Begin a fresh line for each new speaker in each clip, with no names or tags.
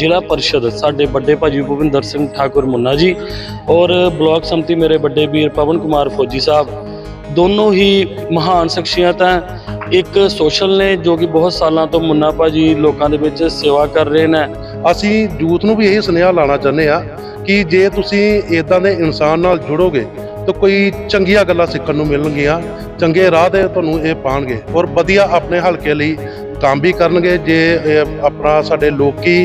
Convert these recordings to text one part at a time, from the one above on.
ਜ਼ਿਲ੍ਹਾ ਪਰਿਸ਼ਦ, ਸਾਡੇ ਵੱਡੇ ਭਾਜੀ ਭੁਪਿੰਦਰ ਸਿੰਘ ਠਾਕੁਰ ਮੁੰਨਾ ਜੀ ਔਰ ਬਲਾਕ ਸੰਮਤੀ ਮੇਰੇ ਵੱਡੇ ਵੀਰ ਪਵਨ ਕੁਮਾਰ ਫੌਜੀ ਸਾਹਿਬ। ਦੋਨੋਂ ਹੀ ਮਹਾਨ ਸ਼ਖਸੀਅਤ ਹੈ। ਇੱਕ ਸੋਸ਼ਲ ਨੇ ਜੋ ਕਿ ਬਹੁਤ ਸਾਲਾਂ ਤੋਂ ਮੁੰਨਾ ਭਾਜੀ ਲੋਕਾਂ ਦੇ ਵਿੱਚ ਸੇਵਾ ਕਰ ਰਹੇ ਨੇ।
ਅਸੀਂ ਯੂਥ ਨੂੰ ਵੀ ਇਹੀ ਸੁਨੇਹਾ ਲਾਣਾ ਚਾਹੁੰਦੇ ਆ ਕਿ ਜੇ ਤੁਸੀਂ ਇਦਾਂ ਦੇ ਇਨਸਾਨ ਨਾਲ ਜੁੜੋਗੇ ਤਾਂ ਕੋਈ ਚੰਗੀਆਂ ਗੱਲਾਂ ਸਿੱਖਣ ਨੂੰ ਮਿਲਣਗੀਆਂ, ਚੰਗੇ ਰਾਹ ਤੇ ਤੁਹਾਨੂੰ ਇਹ ਪਾਣਗੇ ਔਰ ਵਧੀਆ ਆਪਣੇ ਹਲਕੇ ਲਈ ਕੰਮ ਵੀ ਕਰਨਗੇ ਜੇ ਆਪਣਾ ਸਾਡੇ ਲੋਕੀ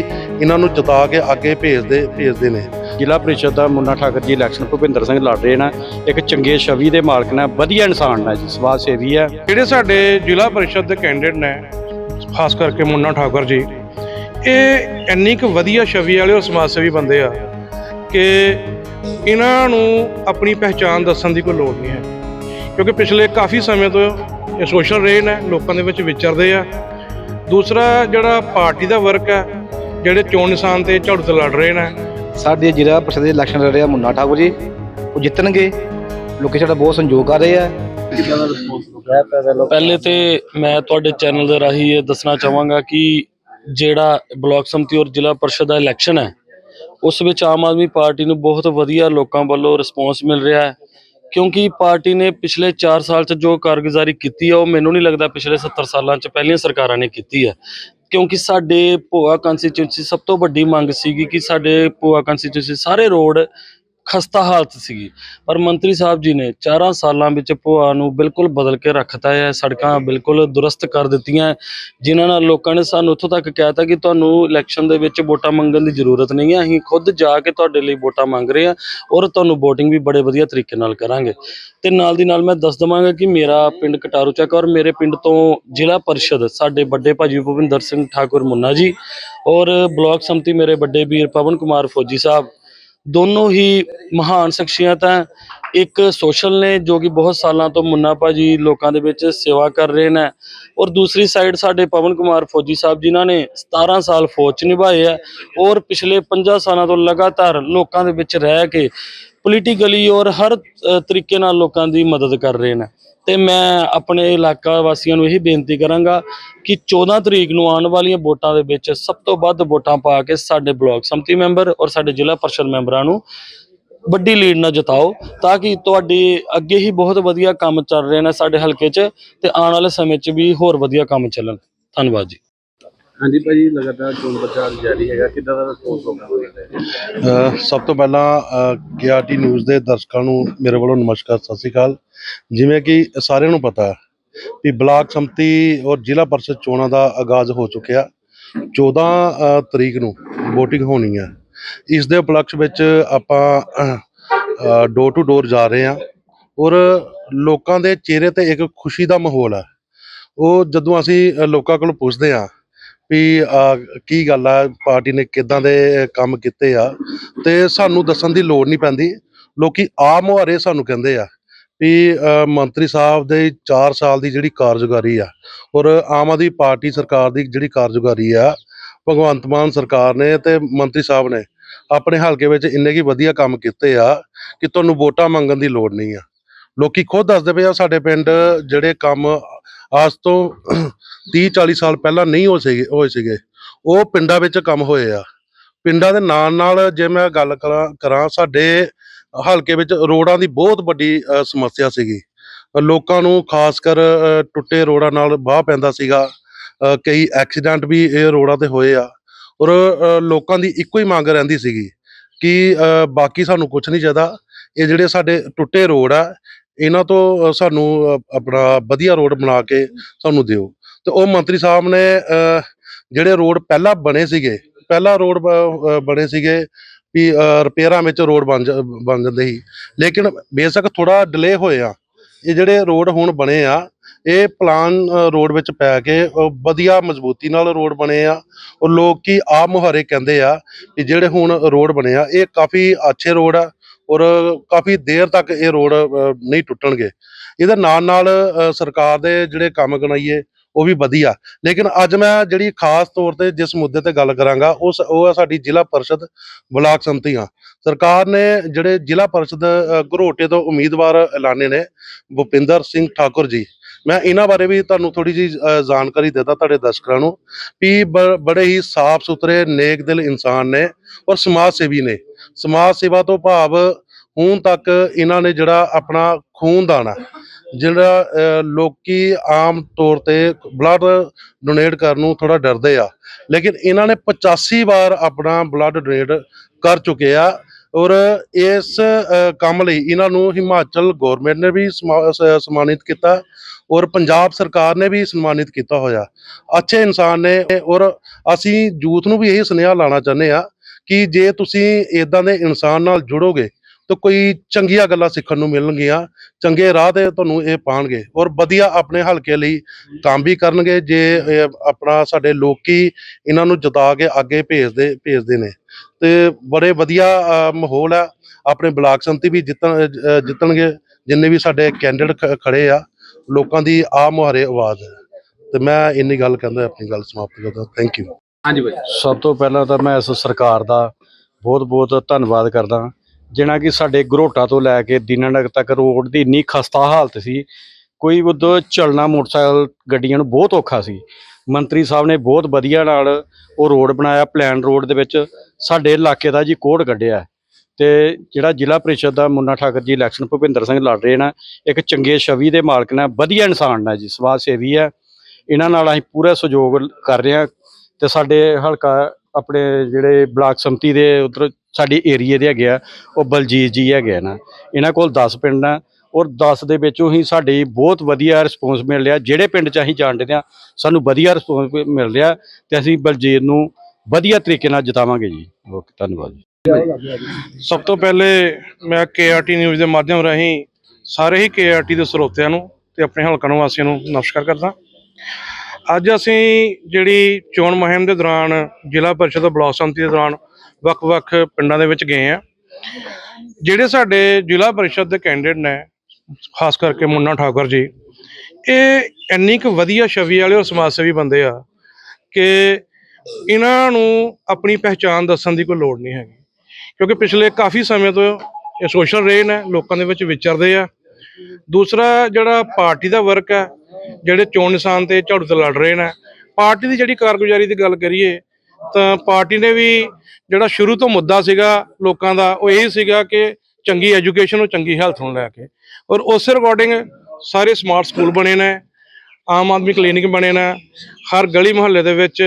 ਇਹਨਾਂ ਨੂੰ ਜਿਤਾ ਕੇ ਅੱਗੇ ਭੇਜਦੇ ਭੇਜਦੇ ਨੇ।
ਜ਼ਿਲ੍ਹਾ ਪ੍ਰੀਸ਼ਦ ਦਾ ਮੁੰਨਾ ਠਾਕਰ ਜੀ ਇਲੈਕਸ਼ਨ ਭੁਪਿੰਦਰ ਸਿੰਘ ਲੜ ਰਹੇ ਨੇ। ਇੱਕ ਚੰਗੇ ਛਵੀ ਦੇ ਮਾਲਕ ਨੇ ਵਧੀਆ ਇਨਸਾਨ ਨੇ ਜੀ ਸਮਾਜ ਸੇਵੀ ਹੈ।
ਜਿਹੜੇ ਸਾਡੇ ਜ਼ਿਲ੍ਹਾ ਪਰਿਸ਼ਦ ਦੇ ਕੈਂਡੀਡੇਟ ਨੇ ਖਾਸ ਕਰਕੇ ਮੁੰਨਾ ਠਾਕੁਰ ਜੀ ਇਹ ਇੰਨੀ ਕੁ ਵਧੀਆ ਛਵੀ ਵਾਲੇ ਉਹ ਸਮਾਜ ਸੇਵੀ ਬੰਦੇ ਆ ਕਿ ਇਹਨਾਂ ਨੂੰ ਆਪਣੀ ਪਹਿਚਾਣ ਦੱਸਣ ਦੀ ਕੋਈ ਲੋੜ ਨਹੀਂ ਹੈ। ਕਿਉਂਕਿ ਪਿਛਲੇ ਕਾਫੀ ਸਮੇਂ ਤੋਂ ਇਹ ਸੋਸ਼ਲ ਰਹੇ ਨੇ ਲੋਕਾਂ ਦੇ ਵਿੱਚ ਵਿਚਰਦੇ ਆ। ਦੂਸਰਾ ਜਿਹੜਾ ਪਾਰਟੀ ਦਾ ਵਰਕ ਹੈ ਜਿਹੜੇ ਚੋਣ ਨਿਸ਼ਾਨ ਤੇ ਝਾੜੂ ਤੇ ਲੜ ਰਹੇ ਨੇ।
ਸਾਡੇ ਜ਼ਿਲ੍ਹਾ ਪ੍ਰੀਸ਼ਦ ਦੇ ਇਲੈਕਸ਼ਨ ਲੜ ਰਿਹਾ ਮੁੰਨਾ ਠਾਕੁਰ ਜੀ। ਉਹ ਜਿੱਤਣਗੇ। ਲੋਕੀ ਸਾਡਾ ਬਹੁਤ ਸੰਯੋਗ ਕਰ ਰਹੇ ਆ।
ਪਹਿਲੇ ਤੇ ਮੈਂ ਤੁਹਾਡੇ ਚੈਨਲ ਦੇ ਰਾਹੀਂ ਇਹ ਦੱਸਣਾ ਚਾਹਾਂਗਾ ਕਿ ਜਿਹੜਾ ਬਲਾਕ ਸੰਮਤੀ ਔਰ ਜ਼ਿਲ੍ਹਾ ਪਰਿਸ਼ਦ ਦਾ ਇਲੈਕਸ਼ਨ ਹੈ ਉਸ ਵਿੱਚ ਆਮ ਆਦਮੀ ਪਾਰਟੀ ਨੂੰ ਬਹੁਤ ਵਧੀਆ ਲੋਕਾਂ ਵੱਲੋਂ ਰਿਸਪੌਂਸ ਮਿਲ ਰਿਹਾ ਹੈ। ਕਿਉਂਕਿ ਪਾਰਟੀ ਨੇ ਪਿਛਲੇ 4 ਸਾਲ 'ਚ ਜੋ ਕਾਰਗੁਜ਼ਾਰੀ ਕੀਤੀ ਹੈ ਉਹ ਮੈਨੂੰ ਨਹੀਂ ਲੱਗਦਾ ਪਿਛਲੇ 70 ਸਾਲਾਂ 'ਚ ਪਹਿਲੀਆਂ ਸਰਕਾਰਾਂ ਨੇ ਕੀਤੀ ਹੈ ਕਿਉਂਕਿ ਸਾਡੇ ਭੋਆ ਕੰਸਟੀਚੁਐਂਸੀ ਸਭ ਤੋਂ ਵੱਡੀ ਮੰਗ ਸੀਗੀ ਕਿ ਸਾਡੇ ਭੋਆ ਕੰਸਟੀਚੁਐਂਸੀ ਸਾਰੇ ਰੋਡ ਖਸਤਾ ਹਾਲਤ ਸੀਗੀ। ਪਰ ਮੰਤਰੀ ਸਾਹਿਬ ਜੀ ਨੇ 4 ਸਾਲਾਂ ਵਿੱਚ ਭੋਆ ਨੂੰ ਬਿਲਕੁਲ ਬਦਲ ਕੇ ਰੱਖਤਾ ਹੈ। ਸੜਕਾਂ ਬਿਲਕੁਲ ਦੁਰਸਤ ਕਰ ਦਿੱਤੀਆਂ। ਜਿਨ੍ਹਾਂ ਨਾਲ ਲੋਕਾਂ ਨੇ ਸਾਨੂੰ ਉੱਥੋਂ ਤੱਕ ਕਹਿਤਾ ਕਿ ਤੁਹਾਨੂੰ ਇਲੈਕਸ਼ਨ ਦੇ ਵਿੱਚ ਵੋਟਾਂ ਮੰਗਣ ਦੀ ਜ਼ਰੂਰਤ ਨਹੀਂ ਹੈ। ਅਸੀਂ ਖੁਦ ਜਾ ਕੇ ਤੁਹਾਡੇ ਲਈ ਵੋਟਾਂ ਮੰਗ ਰਹੇ ਹਾਂ ਔਰ ਤੁਹਾਨੂੰ VOTING ਵੀ ਬੜੇ ਵਧੀਆ ਤਰੀਕੇ ਨਾਲ ਕਰਾਂਗੇ। ਤੇ ਨਾਲ ਦੀ ਨਾਲ ਮੈਂ ਦੱਸ ਦਵਾਂਗਾ ਕਿ ਮੇਰਾ ਪਿੰਡ ਕਟਾਰੂ ਚੱਕ ਔਰ ਮੇਰੇ ਪਿੰਡ ਤੋਂ ਜ਼ਿਲ੍ਹਾ ਪਰਿਸ਼ਦ ਸਾਡੇ ਵੱਡੇ ਭਾਜੀ ਭੁਪਿੰਦਰ ਸਿੰਘ ਠਾਕੁਰ ਮੁੰਨਾ ਜੀ ਔਰ ਬਲਾਕ ਸੰਮਤੀ ਮੇਰੇ ਵੱਡੇ ਵੀਰ ਪਵਨ ਕੁਮਾਰ ਫੌਜੀ ਸਾਹਿਬ ਦੋਨੋਂ ਹੀ ਮਹਾਨ ਸ਼ਖਸੀਅਤਾਂ ਇੱਕ ਸੋਸ਼ਲ ਨੇ, ਜੋ ਕਿ ਬਹੁਤ ਸਾਲਾਂ ਤੋਂ ਮੁੰਨਾ ਭਾਜੀ ਲੋਕਾਂ ਦੇ ਵਿੱਚ ਸੇਵਾ ਕਰ ਰਹੇ ਨੇ। ਔਰ ਦੂਸਰੀ ਸਾਈਡ ਸਾਡੇ ਪਵਨ ਕੁਮਾਰ ਫੌਜੀ ਸਾਹਿਬ ਜਿਨ੍ਹਾਂ ਨੇ 17 ਸਾਲ ਫੌਜ 'ਚ ਨਿਭਾਏ ਆ ਔਰ ਪਿਛਲੇ 50 ਸਾਲਾਂ ਤੋਂ ਲਗਾਤਾਰ ਲੋਕਾਂ ਦੇ ਵਿੱਚ ਰਹਿ ਕੇ ਪੋਲੀਟੀਕਲੀ ਔਰ ਹਰ ਤਰੀਕੇ ਨਾਲ ਲੋਕਾਂ ਦੀ ਮਦਦ ਕਰ ਰਹੇ ਨੇ। ਤੇ ਮੈਂ ਆਪਣੇ ਇਲਾਕਾ ਵਾਸੀਆਂ ਨੂੰ ਇਹੀ ਬੇਨਤੀ ਕਰਾਂਗਾ ਕਿ 14 ਤਰੀਕ ਨੂੰ ਆਉਣ ਵਾਲੀਆਂ ਵੋਟਾਂ ਦੇ ਵਿੱਚ ਸਭ ਤੋਂ ਵੱਧ ਵੋਟਾਂ ਪਾ ਕੇ ਸਾਡੇ ਬਲਾਕ ਸੰਮਤੀ ਮੈਂਬਰ ਔਰ ਸਾਡੇ ਜ਼ਿਲ੍ਹਾ ਪਰਿਸ਼ਦ ਮੈਂਬਰਾਂ ਨੂੰ ਵੱਡੀ ਲੀਡ ਨਾਲ ਜਿਤਾਓ, ਤਾਂ ਕਿ ਤੁਹਾਡੇ ਅੱਗੇ ਹੀ ਬਹੁਤ ਵਧੀਆ ਕੰਮ ਚੱਲ ਰਹੇ ਨੇ ਸਾਡੇ ਹਲਕੇ 'ਚ ਤੇ ਆਉਣ ਵਾਲੇ ਸਮੇਂ 'ਚ ਵੀ ਹੋਰ ਵਧੀਆ ਕੰਮ ਚੱਲਣ। ਧੰਨਵਾਦ ਜੀ।
ਹਾਂਜੀ ਭਾਜੀ ਲਗਾਤਾਰ ਚੋਣ ਪ੍ਰਚਾਰ ਜਾਰੀ ਹੈਗਾ। ਕਿੱਦਾਂ ਦਾ ਰਿਸਪੌਂਸ ਲੋਕਾਂ ਨੂੰ
ਸਭ ਤੋਂ ਪਹਿਲਾਂ ਕੇਆਰਟੀ ਨਿਊਜ਼ ਦੇ ਦਰਸ਼ਕਾਂ ਨੂੰ ਮੇਰੇ ਵੱਲੋਂ ਨਮਸਕਾਰ ਸਤਿ ਸ਼੍ਰੀ ਅਕਾਲ। ਜਿਵੇਂ ਕਿ ਸਾਰਿਆਂ ਨੂੰ ਪਤਾ ਹੈ ਕਿ ਬਲਾਕ ਸੰਮਤੀ ਔਰ ਜ਼ਿਲ੍ਹਾ ਪਰਿਸ਼ਦ ਚੋਣਾਂ ਦਾ ਆਗਾਜ਼ ਹੋ ਚੁੱਕਿਆ। 14 ਅ, ਤਰੀਕ ਨੂੰ VOTING ਹੋਣੀ ਹੈ ਇਸ ਦੇ ਉਪਲਕਸ਼ ਵਿੱਚ ਆਪਾਂ ਡੋਰ ਟੂ ਡੋਰ ਜਾ ਰਹੇ ਹਾਂ ਔਰ ਲੋਕਾਂ ਦੇ ਚਿਹਰੇ ਤੇ ਇੱਕ ਖੁਸ਼ੀ ਦਾ ਮਾਹੌਲ ਹੈ ਉਹ ਜਦੋਂ ਅਸੀਂ ਅ, ਲੋਕਾਂ ਕੋਲ ਪੁੱਛਦੇ ਹਾਂ ਵੀ ਕੀ ਗੱਲ ਆ, ਪਾਰਟੀ ਨੇ ਕਿਦਾਂ ਦੇ ਕੰਮ ਕੀਤੇ ਆ। ਤੇ ਸਾਨੂੰ ਦੱਸਣ ਦੀ ਲੋੜ ਨਹੀਂ ਪੈਂਦੀ। ਲੋਕੀ ਆਮ ਮੁਹਾਰੇ ਸਾਨੂੰ ਕਹਿੰਦੇ ਆ ਵੀ ਮੰਤਰੀ ਸਾਹਿਬ ਦੇ 4 ਸਾਲ ਦੀ ਜਿਹੜੀ ਕਾਰਜਕਾਰੀ ਆ ਔਰ ਆਮ ਆਦਮੀ ਪਾਰਟੀ ਸਰਕਾਰ ਦੀ ਜਿਹੜੀ ਕਾਰਜਕਾਰੀ ਆ, ਭਗਵੰਤ ਮਾਨ ਸਰਕਾਰ ਨੇ ਤੇ ਮੰਤਰੀ ਸਾਹਿਬ ਨੇ ਆਪਣੇ ਹਲਕੇ ਵਿੱਚ ਇੰਨੇ ਕੀ ਵਧੀਆ ਕੰਮ ਕੀਤੇ ਆ ਕਿ ਤੁਹਾਨੂੰ ਵੋਟਾਂ ਮੰਗਣ ਦੀ ਲੋੜ ਨਹੀਂ ਆ। ਲੋਕੀ ਖੁਦ ਦੱਸਦੇ ਪਏ ਆ ਸਾਡੇ ਪਿੰਡ ਜਿਹੜੇ ਕੰਮ ਅੱਜ ਤੋਂ 30 40 ਸਾਲ ਪਹਿਲਾਂ ਨਹੀਂ ਹੋ ਸੀਗੇ, ਹੋਏ ਸੀਗੇ। ਉਹ ਪਿੰਡਾਂ ਵਿੱਚ ਕੰਮ ਹੋਏ ਆ। ਪਿੰਡਾਂ ਦੇ ਨਾਲ ਨਾਲ ਜੇ ਮੈਂ ਗੱਲ ਕਰਾਂ ਕਰਾਂ, ਸਾਡੇ ਹਲਕੇ ਵਿੱਚ ਰੋਡਾਂ ਦੀ ਬਹੁਤ ਵੱਡੀ ਸਮੱਸਿਆ ਸੀਗੀ। ਲੋਕਾਂ ਨੂੰ ਖਾਸ ਕਰ ਟੁੱਟੇ ਰੋਡਾਂ ਨਾਲ ਬਾਹ ਪੈਂਦਾ ਸੀਗਾ। ਕਈ ਐਕਸੀਡੈਂਟ ਵੀ ਇਹ ਰੋਡਾਂ ਤੇ ਹੋਏ ਆ। ਔਰ ਲੋਕਾਂ ਦੀ ਇੱਕੋ ਹੀ ਮੰਗ ਰਹਿੰਦੀ ਸੀਗੀ ਕਿ ਬਾਕੀ ਸਾਨੂੰ ਕੁਝ ਨਹੀਂ ਚਾਹੀਦਾ। ਇਹ ਜਿਹੜੇ ਸਾਡੇ ਟੁੱਟੇ ਰੋਡ ਆ ਇਹਨਾਂ ਤੋਂ ਸਾਨੂੰ ਆਪਣਾ ਵਧੀਆ ਰੋਡ ਬਣਾ ਕੇ ਸਾਨੂੰ ਦਿਓ। ਤੇ ਉਹ ਮੰਤਰੀ ਸਾਹਿਬ ਨੇ ਜਿਹੜੇ ਰੋਡ ਪਹਿਲਾਂ ਬਣੇ ਸੀਗੇ, ਪਹਿਲਾਂ ਰੋਡ ਬ- ਬਣੇ ਸੀਗੇ ਵੀ ਰਿਪੇਅਰਾਂ ਵਿੱਚ ਰੋਡ ਬਣ ਜਾ- ਬਣ ਜਾਂਦੇ ਸੀ। ਲੇਕਿਨ ਬੇਸ਼ੱਕ ਥੋੜਾ ਡਿਲੇ ਹੋਏ ਆ। ਇਹ ਜਿਹੜੇ ਰੋਡ ਹੁਣ ਬਣੇ ਆ, ਇਹ ਪਲਾਨ ਰੋਡ ਵਿੱਚ ਪੈ ਕੇ ਵਧੀਆ ਮਜ਼ਬੂਤੀ ਨਾਲ ਰੋਡ ਬਣੇ ਆ। ਔਰ ਲੋਕ ਕੀ ਆਪ ਮੁਹਾਰੇ ਕਹਿੰਦੇ ਆ ਕਿ ਜਿਹੜੇ ਹੁਣ ਰੋਡ ਬਣੇ ਆ, ਇਹ ਕਾਫੀ ਅੱਛੇ ਰੋਡ ਆ। ਔਰ ਕਾਫੀ ਦੇਰ ਤੱਕ ਇਹ ਰੋਡ ਨਹੀਂ ਟੁੱਟਣਗੇ। ਇਹਦੇ ਨਾਲ ਨਾਲ ਸਰਕਾਰ ਦੇ ਜਿਹੜੇ ਕੰਮ ਗਣਾਈਏ, ਉਹ ਵੀ ਵਧੀਆ। ਲੇਕਿਨ ਅੱਜ ਮੈਂ ਜਿਹੜੀ ਖਾਸ ਤੌਰ ਤੇ ਜਿਸ ਮੁੱਦੇ ਤੇ ਗੱਲ ਕਰਾਂਗਾ ਉਸ ਉਹ ਹੈ ਸਾਡੀ ਜ਼ਿਲ੍ਹਾ ਪਰਿਸ਼ਦ ਬਲਾਕ ਸੰਮਤੀਆਂ ਸਰਕਾਰ ਨੇ ਜਿਹੜੇ ਜ਼ਿਲ੍ਹਾ ਪਰਿਸ਼ਦ ਘਰੋਟੇ ਤੋਂ ਉਮੀਦਵਾਰ ਐਲਾਨੇ ਨੇ, ਭੁਪਿੰਦਰ ਸਿੰਘ ਠਾਕੁਰ ਜੀ। ਮੈਂ ਇਹਨਾਂ ਬਾਰੇ ਵੀ ਤੁਹਾਨੂੰ ਥੋੜੀ ਜੀ ਜਾਣਕਾਰੀ ਦੇਦਾ ਤੁਹਾਡੇ ਦਰਸ਼ਕਾਂ ਨੂੰ ਵੀ ਬ- ਬੜੇ ਹੀ ਸਾਫ਼ ਸੁਥਰੇ ਨੇਕ ਦਿਲ ਇਨਸਾਨ ਨੇ ਔਰ ਸਮਾਜ ਸੇਵੀ ਨੇ। ਸਮਾਜ ਸੇਵਾ ਤੋਂ ਭਾਵ ਹੁਣ ਤੱਕ ਇਹਨਾਂ ਨੇ ਜਿਹੜਾ ਆਪਣਾ ਖੂਨਦਾਨ ਹੈ ਜਿਹੜਾ ਅਹ, ਲੋਕੀ ਆਮ ਤੌਰ ਤੇ ਬਲੱਡ ਡੋਨੇਟ ਕਰਨ ਨੂੰ ਥੋੜਾ ਡਰਦੇ ਆ ਲੇਕਿਨ ਇਹਨਾਂ ਨੇ 85 ਵਾਰ ਆਪਣਾ ਬਲੱਡ ਡੋਨੇਟ ਕਰ ਚੁੱਕੇ ਆ ਔਰ ਇਸ ਕੰਮ ਲਈ ਇਹਨਾਂ ਨੂੰ ਹਿਮਾਚਲ ਗਵਰਨਮੈਂਟ ਨੇ ਵੀ ਸਮਾ- ਸਨਮਾਨਿਤ ਕੀਤਾ ਔਰ ਪੰਜਾਬ ਸਰਕਾਰ ਨੇ ਵੀ ਸਨਮਾਨਿਤ ਕੀਤਾ ਹੋਇਆ। ਅੱਛੇ ਇਨਸਾਨ ਨੇ ਔਰ ਅਸੀਂ ਯੂਥ ਨੂੰ ਵੀ ਇਹੀ ਸੁਨੇਹਾ ਲਾਣਾ ਚਾਹੁੰਦੇ ਆ ਕਿ ਜੇ ਤੁਸੀਂ ਇਦਾਂ ਦੇ ਇਨਸਾਨ ਨਾਲ ਜੁੜੋਗੇ ਤਾਂ ਕੋਈ ਚੰਗੀਆਂ ਗੱਲਾਂ ਸਿੱਖਣ ਨੂੰ ਮਿਲਣਗੀਆਂ ਚੰਗੇ ਰਾਹ ਤੇ ਤੁਹਾਨੂੰ ਇਹ ਪਾਣਗੇ ਔਰ ਵਧੀਆ ਆਪਣੇ ਹਲਕੇ ਲਈ ਕੰਮ ਵੀ ਕਰਨਗੇ ਜੇ ਆਪਣਾ ਸਾਡੇ ਲੋਕੀ ਇਹਨਾਂ ਨੂੰ ਜਿਤਾ ਕੇ ਅੱਗੇ ਭੇਜਦੇ ਭੇਜਦੇ ਨੇ। ਤੇ ਬੜੇ ਵਧੀਆ ਮਾਹੌਲ ਆ। ਆਪਣੇ ਬਲਾਕ ਸੰਮਤੀ ਵੀ ਜਿੱਤਣ ਜਿੱਤਣਗੇ ਜਿੰਨੇ ਵੀ ਸਾਡੇ ਕੈਂਡੀਡੇਟ ਖੜੇ ਆ ਲੋਕਾਂ ਦੀ ਆ ਮੁਹਾਰੇ ਆਵਾਜ਼। ਹੈ ਤੇ ਮੈਂ ਇੰਨੀ ਗੱਲ ਕਹਿੰਦਾ ਆਪਣੀ ਗੱਲ ਸਮਾਪਤ ਕਰਦਾ। ਥੈਂਕ ਯੂ
ਹਾਂਜੀ ਭਾਈ।
ਸਭ ਤੋਂ ਪਹਿਲਾਂ ਤਾਂ ਮੈਂ ਇਸ ਸਰਕਾਰ ਦਾ ਬਹੁਤ-ਬਹੁਤ ਧੰਨਵਾਦ ਕਰਦਾ। ਜਿਹੜਾ ਕਿ ਸਾਡੇ ਗਰੋਟਾ ਤੋਂ ਲੈ ਕੇ ਦੀਨਾਨਗਰ ਤੱਕ ਰੋਡ ਦੀ ਇੰਨੀ ਖਸਤਾ ਹਾਲਤ ਸੀ, ਕੋਈ ਉਦੋਂ ਚੱਲਣਾ ਮੋਟਰਸਾਈਕਲ ਗੱਡੀਆਂ ਨੂੰ ਬਹੁਤ ਔਖਾ ਸੀ। ਮੰਤਰੀ ਸਾਹਿਬ ਨੇ ਬਹੁਤ ਵਧੀਆ ਨਾਲ ਉਹ ਰੋਡ ਬਣਾਇਆ, ਪਲਾਨ ਰੋਡ ਦੇ ਵਿੱਚ ਸਾਡੇ ਇਲਾਕੇ ਦਾ ਜੀ ਕੋਡ ਕੱਢਿਆ। ਤੇ ਜਿਹੜਾ ਜ਼ਿਲ੍ਹਾ ਪ੍ਰੀਸ਼ਦ ਦਾ ਮੁੰਨਾ ਠਾਕਰ ਜੀ ਇਲੈਕਸ਼ਨ ਭੁਪਿੰਦਰ ਸਿੰਘ ਲੜ ਰਹੇ ਨੇ, ਇੱਕ ਚੰਗੇ ਛਵੀ ਦੇ ਮਾਲਕ ਨੇ, ਵਧੀਆ ਇਨਸਾਨ ਨੇ ਜੀ, ਸਮਾਜ ਸੇਵੀ ਹੈ। ਇਹਨਾਂ ਨਾਲ ਅਸੀਂ ਪੂਰਾ ਸਹਿਯੋਗ ਕਰ ਰਹੇ ਹਾਂ ਤੇ ਸਾਡੇ ਹਲਕਾ ਆਪਣੇ ਜਿਹੜੇ ਬਲਾਕ ਸੰਮਤੀ ਦੇ ਉਧਰ ਸਾਡੇ ਏਰੀਏ ਦੇ ਹੈਗੇ ਆ, ਉਹ ਬਲਜੀਤ ਜੀ ਹੈਗੇ ਆ ਨਾ। ਇਹਨਾਂ ਕੋਲ 10 ਪਿੰਡ ਆ ਔਰ 10 ਦੇ ਵਿੱਚੋਂ ਹੀ ਸਾਡੇ ਬਹੁਤ ਵਧੀਆ ਰਿਸਪੌਂਸ ਮਿਲ ਰਿਹਾ। ਜਿਹੜੇ ਪਿੰਡ 'ਚ ਅਸੀਂ ਜਾਣਦੇ ਆ, ਸਾਨੂੰ ਵਧੀਆ ਰਿਸਪੌਂਸ ਮਿਲ ਰਿਹਾ ਤੇ ਅਸੀਂ ਬਲਜੀਤ ਨੂੰ ਵਧੀਆ ਤਰੀਕੇ ਨਾਲ ਜਿਤਾਵਾਂਗੇ ਜੀ। ਓਕੇ, ਧੰਨਵਾਦ ਜੀ।
ਸਭ ਤੋਂ ਪਹਿਲੇ ਮੈਂ ਕੇਆਰਟੀ ਨਿਊਜ਼ ਦੇ ਮਾਧਿਅਮ ਰਾਹੀਂ ਸਾਰੇ ਹੀ ਕੇਆਰਟੀ ਦੇ ਸਰੋਤਿਆਂ ਨੂੰ ਤੇ ਆਪਣੇ ਹਲਕਾ ਨਿਵਾਸੀਆਂ ਨੂੰ ਨਮਸਕਾਰ ਕਰਦਾ। ਅੱਜ ਅਸੀਂ ਜਿਹੜੀ ਚੋਣ ਮੁਹਿੰਮ ਦੇ ਦੌਰਾਨ ਜ਼ਿਲ੍ਹਾ ਪਰਿਸ਼ਦ ਬਲਾਕ ਸੰਮਤੀ ਦੇ ਦੌਰਾਨ ਵੱਖ-ਵੱਖ ਪਿੰਡਾਂ ਦੇ ਵਿੱਚ ਗਏ ਆ। ਜਿਹੜੇ ਸਾਡੇ ਜ਼ਿਲ੍ਹਾ ਪਰਿਸ਼ਦ ਦੇ ਕੈਂਡੀਡੇਟ ਨੇ, ਖਾਸ ਕਰਕੇ ਮੁੰਨਾ ਠਾਕੁਰ ਜੀ, ਇਹ ਇੰਨੀ ਕੁ ਵਧੀਆ ਛਵੀ ਵਾਲੇ ਔਰ ਸਮਾਜ ਸੇਵੀ ਬੰਦੇ ਆ ਕਿ ਇਹਨਾਂ ਨੂੰ ਆਪਣੀ ਪਹਿਚਾਣ ਦੱਸਣ ਦੀ ਕੋਈ ਲੋੜ ਨਹੀਂ ਹੈਗੀ। ਕਿਉਂਕਿ ਪਿਛਲੇ ਕਾਫੀ ਸਮੇਂ ਤੋਂ ਇਹ ਸੋਸ਼ਲ ਰਹੇ ਨੇ, ਲੋਕਾਂ ਦੇ ਵਿੱਚ ਵਿਚਰਦੇ ਆ। ਦੂਸਰਾ ਜਿਹੜਾ ਪਾਰਟੀ ਦਾ ਵਰਕ ਹੈ, ਜਿਹੜੇ ਚੋਣ ਨਿਸ਼ਾਨ ਤੇ ਝਾੜੂ ਤੇ ਲੜ ਰਹੇ ਨੇ, ਪਾਰਟੀ ਦੀ ਜਿਹੜੀ ਕਾਰਗੁਜ਼ਾਰੀ ਦੀ ਗੱਲ ਕਰੀਏ ਤਾਂ ਪਾਰਟੀ ਨੇ ਵੀ ਜਿਹੜਾ ਸ਼ੁਰੂ ਤੋਂ ਮੁੱਦਾ ਸੀਗਾ ਲੋਕਾਂ ਦਾ, ਉਹ ਇਹ ਸੀਗਾ ਕਿ ਚੰਗੀ ਐਜੂਕੇਸ਼ਨ ਉਹ ਚੰਗੀ ਹੈਲਥ ਨੂੰ ਲੈ ਕੇ। ਔਰ ਉਸੇ ਰਿਗਾਰਡਿੰਗ ਸਾਰੇ ਸਮਾਰਟ ਸਕੂਲ ਬਣੇ ਨੇ, ਆਮ ਆਦਮੀ ਕਲੀਨਿਕ ਬਣੇ ਨੇ, ਹਰ ਗਲੀ ਮੁਹੱਲੇ ਦੇ ਵਿੱਚ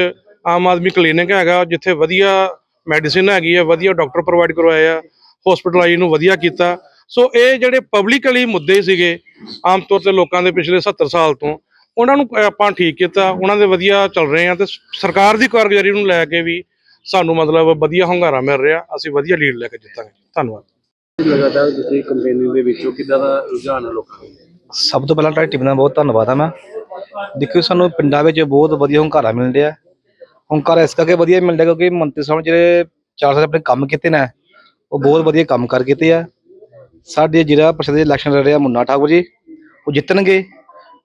ਆਮ ਆਦਮੀ ਕਲੀਨਿਕ ਹੈਗਾ, ਜਿੱਥੇ ਵਧੀਆ ਮੈਡੀਸਿਨ ਹੈਗੀ ਹੈ ਵਧੀਆ ਡਾਕਟਰ ਪ੍ਰੋਵਾਈਡ ਕਰਵਾਏ ਆ ਹਸਪੀਟਲਾਈਜ਼ ਨੂੰ ਵਧੀਆ ਕੀਤਾ। ਸੋ ਇਹ ਜਿਹੜੇ ਪਬਲਿਕਲੀ ਮੁੱਦੇ ਸੀਗੇ, ਆਮ ਤੌਰ ਤੇ ਲੋਕਾਂ ਦੇ ਪਿਛਲੇ 70 ਸਾਲ ਤੋਂ ਉਹਨਾਂ ਨੂੰ ਆਪਾਂ ਠੀਕ ਕੀਤਾ ਉਹਨਾਂ ਦੇ ਵਧੀਆ ਚੱਲ ਰਹੇ ਆ ਤੇ ਸਰਕਾਰ ਦੀ ਕਾਰਗੁਜ਼ਾਰੀ ਨੂੰ ਲੈ ਕੇ ਵੀ ਸਾਨੂੰ ਮਤਲਬ ਵਧੀਆ ਹੁੰਗਾਰਾ ਮਿਲ ਰਿਹਾ ਅਸੀਂ ਵਧੀਆ ਲੀਡ ਲੈ ਕੇ ਜਿੱਤਾਂਗੇ। ਧੰਨਵਾਦ।
ਲਗਾਤਾਰ ਤੁਸੀਂ ਕੰਪੇਨਿੰਗ ਦੇ ਵਿੱਚੋਂ ਕਿੱਦਾਂ ਦਾ ਰੁਝਾਨ ਹੈ ਲੋਕਾਂ ਦਾ
ਸਭ ਤੋਂ ਪਹਿਲਾਂ ਤੁਹਾਡੀ ਟੀਮ ਦਾ ਬਹੁਤ ਧੰਨਵਾਦ ਆ ਮੈਂ। ਦੇਖਿਓ ਸਾਨੂੰ ਪਿੰਡਾਂ ਵਿੱਚ ਬਹੁਤ ਵਧੀਆ ਹੁੰਗਾਰਾ ਮਿਲ ਰਿਹਾ। ਹੁੰਗਾਰਾ ਇਸ ਕਰਕੇ ਵਧੀਆ ਮਿਲ ਰਿਹਾ ਕਿਉਂਕਿ ਮੰਤਰੀ ਸਾਹਿਬ ਜਿਹੜੇ ਚਾਰ ਸਾਲ ਆਪਣੇ ਕੰਮ ਕੀਤੇ ਨੇ ਉਹ ਬਹੁਤ ਵਧੀਆ ਕੰਮ ਕਰ ਕੀਤੇ ਆ। ਸਾਡੇ ਜ਼ਿਲ੍ਹਾ ਪ੍ਰੀਸ਼ਦ ਦੇ ਇਲੈਕਸ਼ਨ ਲੜ ਰਿਹਾ ਮੁੰਨਾ ਠਾਕੁਰ ਜੀ ਉਹ ਜਿੱਤਣਗੇ।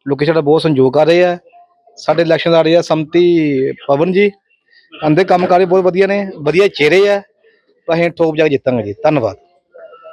ਲੋਕੀ ਸਾਡਾ ਬਹੁਤ ਸੰਯੋਗ ਕਰ ਰਹੇ ਆ। ਸਾਡੇ ਇਲੈਕਸ਼ਨ ਲੜ ਆ ਸੰਮਤੀ ਪਵਨ ਜੀ। ਅੰਦੇ ਕੰਮ ਕਰ ਰਹੇ ਬਹੁਤ ਵਧੀਆ ਨੇ, ਵਧੀਆ ਚਿਹਰੇ ਆ। ਤਾਂ ਅਸੀਂ ਠੋਕ ਜਾ ਕੇ ਜਿੱਤਾਂਗੇ ਜੀ। ਧੰਨਵਾਦ।